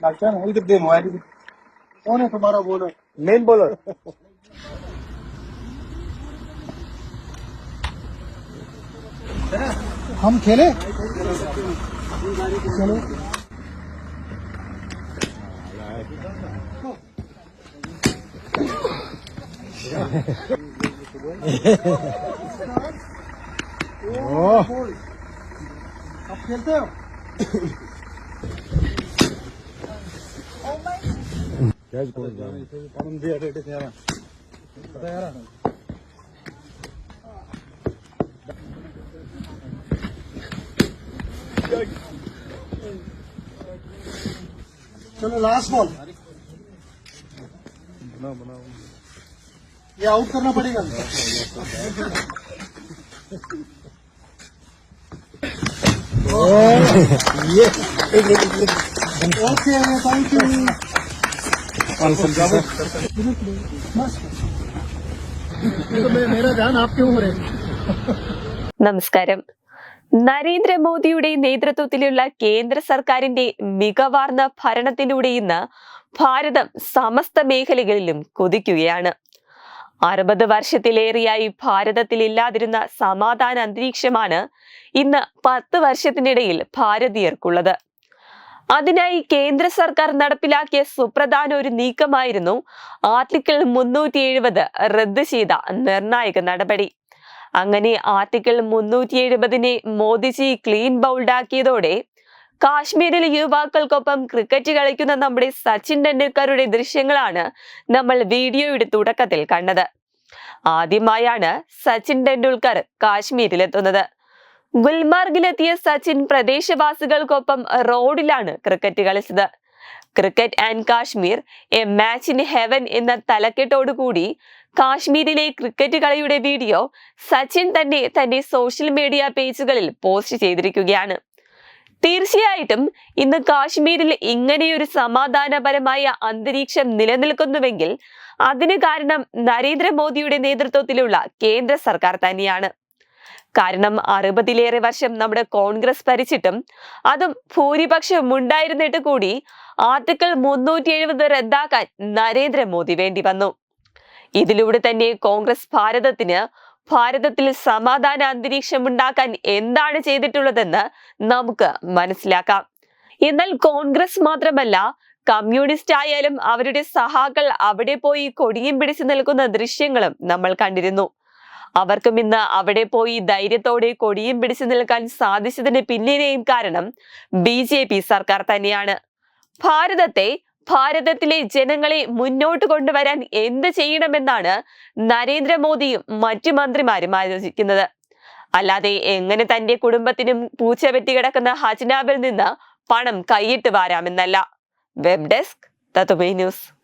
Doctor इधर दे mobile कौन है तुम्हारा बोलर मेन बॉलर हम खेले? चलो। ओह। आप खेलते हो? गैस कौन जा रहा है हम दे रेट से यार पता यार चलो लास्ट बॉल बना बना ये आउट करना पड़ेगा। ये ओके थैंक यू നമസ്കാരം. നരേന്ദ്രമോദിയുടെ നേതൃത്വത്തിലുള്ള കേന്ദ്ര സർക്കാരിന്റെ മികവാർന്ന ഭരണത്തിലൂടെ ഇന്ന് ഭാരതം സമസ്ത മേഖലകളിലും കൊതിക്കുകയാണ്. അറുപത് വർഷത്തിലേറെയായി ഭാരതത്തിൽ ഇല്ലാതിരുന്ന സമാധാന അന്തരീക്ഷമാണ് ഇന്ന് പത്ത് വർഷത്തിനിടയിൽ ഭാരതീയർക്കുള്ളത്. അതിനായി കേന്ദ്ര സർക്കാർ നടപ്പിലാക്കിയ സുപ്രധാന ഒരു നീക്കമായിരുന്നു ആർട്ടിക്കിൾ മുന്നൂറ്റി എഴുപത് റദ്ദ് ചെയ്ത നിർണായക നടപടി. അങ്ങനെ ആർട്ടിക്കിൾ മുന്നൂറ്റി എഴുപതിനെ മോദിജി ക്ലീൻ ബൗൾഡ് ആക്കിയതോടെ കാശ്മീരിൽ യുവാക്കൾക്കൊപ്പം ക്രിക്കറ്റ് കളിക്കുന്ന നമ്മുടെ സച്ചിൻ ടെണ്ടുൽക്കറുടെ ദൃശ്യങ്ങളാണ് നമ്മൾ വീഡിയോയുടെ തുടക്കത്തിൽ കണ്ടത്. ആദ്യമായാണ് സച്ചിൻ ടെണ്ടുൽക്കർ കാശ്മീരിലെത്തുന്നത്. ഗുൽമാർഗിലെത്തിയ സച്ചിൻ പ്രദേശവാസികൾക്കൊപ്പം റോഡിലാണ് ക്രിക്കറ്റ് കളിച്ചത്. Cricket and Kashmir a match in heaven എന്ന തലക്കെട്ടോടുകൂടി കാശ്മീരിലെ ക്രിക്കറ്റ് കളിയുടെ വീഡിയോ സച്ചിൻ തന്നെ തന്റെ സോഷ്യൽ മീഡിയ പേജുകളിൽ പോസ്റ്റ് ചെയ്തിരിക്കുകയാണ്. തീർച്ചയായിട്ടും ഇന്ന് കാശ്മീരിൽ ഇങ്ങനെയൊരു സമാധാനപരമായ അന്തരീക്ഷം നിലനിൽക്കുന്നുവെങ്കിൽ അതിന് കാരണം നരേന്ദ്രമോദിയുടെ നേതൃത്വത്തിലുള്ള കേന്ദ്ര സർക്കാർ തന്നെയാണ്. കാരണം അറുപതിലേറെ വർഷം നമ്മുടെ കോൺഗ്രസ് ഭരിച്ചിട്ടും അതും ഭൂരിപക്ഷം ഉണ്ടായിരുന്നിട്ട് കൂടി ആർട്ടിക്കിൾ മുന്നൂറ്റി എഴുപത് റദ്ദാക്കാൻ നരേന്ദ്രമോദി വേണ്ടി വന്നു. ഇതിലൂടെ തന്നെ കോൺഗ്രസ് ഭാരതത്തിന് ഭാരതത്തിൽ സമാധാന അന്തരീക്ഷം ഉണ്ടാക്കാൻ എന്താണ് ചെയ്തിട്ടുള്ളതെന്ന് നമുക്ക് മനസ്സിലാക്കാം. എന്നാൽ കോൺഗ്രസ് മാത്രമല്ല കമ്മ്യൂണിസ്റ്റ് ആയാലും അവരുടെ സഹാക്കൾ അവിടെ പോയി കൊടിയും പിടിച്ചു നിൽക്കുന്ന ദൃശ്യങ്ങളും നമ്മൾ കണ്ടിരുന്നു. അവർക്കും ഇന്ന് അവിടെ പോയി ധൈര്യത്തോടെ കൊടിയും പിടിച്ചു നിൽക്കാൻ സാധിച്ചതിന് പിന്നിലെയും കാരണം ബി ജെ പി സർക്കാർ തന്നെയാണ്. ഭാരതത്തെ ഭാരതത്തിലെ ജനങ്ങളെ മുന്നോട്ട് കൊണ്ടുവരാൻ എന്ത് ചെയ്യണമെന്നാണ് നരേന്ദ്രമോദിയും മറ്റു മന്ത്രിമാരും ആലോചിക്കുന്നത്. അല്ലാതെ എങ്ങനെ തന്റെ കുടുംബത്തിനും പൂച്ച വെട്ടി കിടക്കുന്ന ഹജ്നാബിൽ നിന്ന് പണം കൈയിട്ട് വാരാമെന്നല്ല. വെബ് ഡെസ്ക് തത്തുമേ ന്യൂസ്.